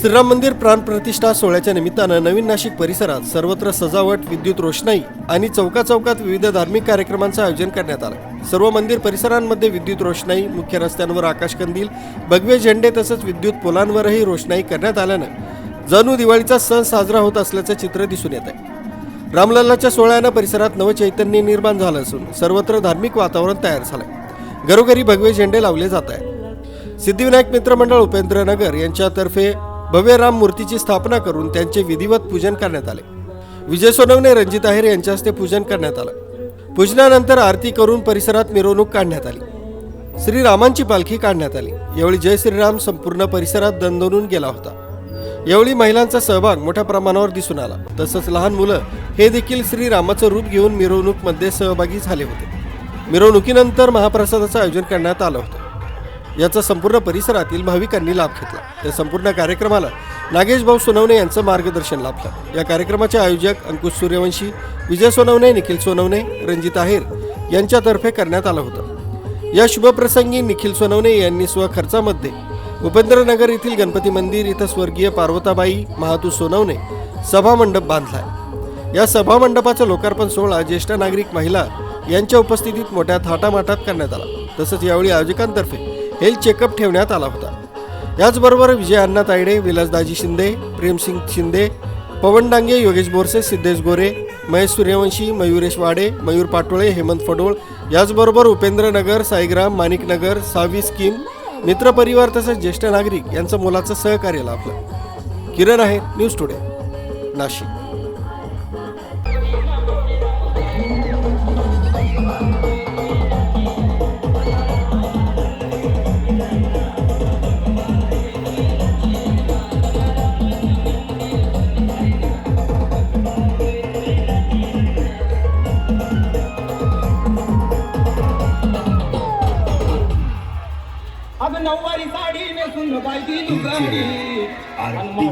श्रीराम मंदिर प्राण प्रतिष्ठा सोहळ्याच्या निमित्तानं नवीन नाशिक परिसरात सर्वत्र सजावट विद्युत रोषणाई आणि चौका चौकात विविध धार्मिक कार्यक्रमांचं आयोजन करण्यात आलं. सर्व मंदिर परिसरांमध्ये विद्युत रोषणाई मुख्य रस्त्यांवर आकाशकंदील भगवे झेंडे तसंच विद्युत पोलांवरही रोषणाई करण्यात आल्यानं जणू दिवाळीचा सण साजरा होत असल्याचं चित्र दिसून येत आहे रामलल्लाच्या सोहळ्यानं परिसरात नवचैतन्य निर्माण झालं असून सर्वत्र धार्मिक वातावरण तयार झालंय. घरोघरी भगवे झेंडे लावले जात आहेत. सिद्धिविनायक मित्रमंडळ उपेंद्रनगर यांच्यातर्फे भव्य राम मूर्तीची स्थापना करून त्यांचे विधिवत पूजन करण्यात आले. विजय सोनवणे रणजित आहेर यांच्या हस्ते पूजन करण्यात आलं. पूजनानंतर आरती करून परिसरात मिरवणूक काढण्यात आली. श्रीरामांची पालखी काढण्यात आली. यावेळी जय श्रीराम संपूर्ण परिसरात दणदणून गेला होता. यावेळी महिलांचा सहभाग मोठ्या प्रमाणावर दिसून आला. तसंच लहान मुलं हे देखील श्रीरामाचं रूप घेऊन मिरवणूकमध्ये सहभागी झाले होते. मिरवणुकीनंतर महाप्रसादाचं आयोजन करण्यात आलं होतं. याचा संपूर्ण परिसरातील भाविकांनी लाभ घेतला. या संपूर्ण कार्यक्रमाला नागेश भाऊ सोनवणे यांचं मार्गदर्शन लाभलं. या कार्यक्रमाचे आयोजक अंकुश सूर्यवंशी विजय सोनवणे निखिल सोनवणे रणजित आहेर यांच्यातर्फे करण्यात आलं होतं. या शुभप्रसंगी निखिल सोनवणे यांनी स्वखर्चामध्ये उपेंद्रनगर येथील गणपती मंदिर इथं स्वर्गीय पार्वताबाई महातू सोनवणे सभामंडप बांधलाय. या सभामंडपाचा लोकार्पण सोहळा ज्येष्ठ नागरिक महिला यांच्या उपस्थितीत मोठ्या थाटामाटात करण्यात आला. तसंच यावेळी आयोजकांतर्फे हेल्थ चेकअप ठेवण्यात आला होता. याचबरोबर विजय अण्णा तायडे विलासदाजी शिंदे प्रेमसिंग शिंदे पवन डांगे योगेश बोरसे सिद्धेश गोरे महेश सूर्यवंशी मयुरेश वाडे मयूर पाटोळे हेमंत फडोळ याचबरोबर उपेंद्रनगर साईग्राम माणिकनगर सावी स्कीम मित्रपरिवार तसेच ज्येष्ठ नागरिक यांचं मुलाचं सहकार्य लाभलं. किरण आहे न्यूज टुडे नाशिक. अब नऊवारी साडी नेसून पाहिजे लुगडी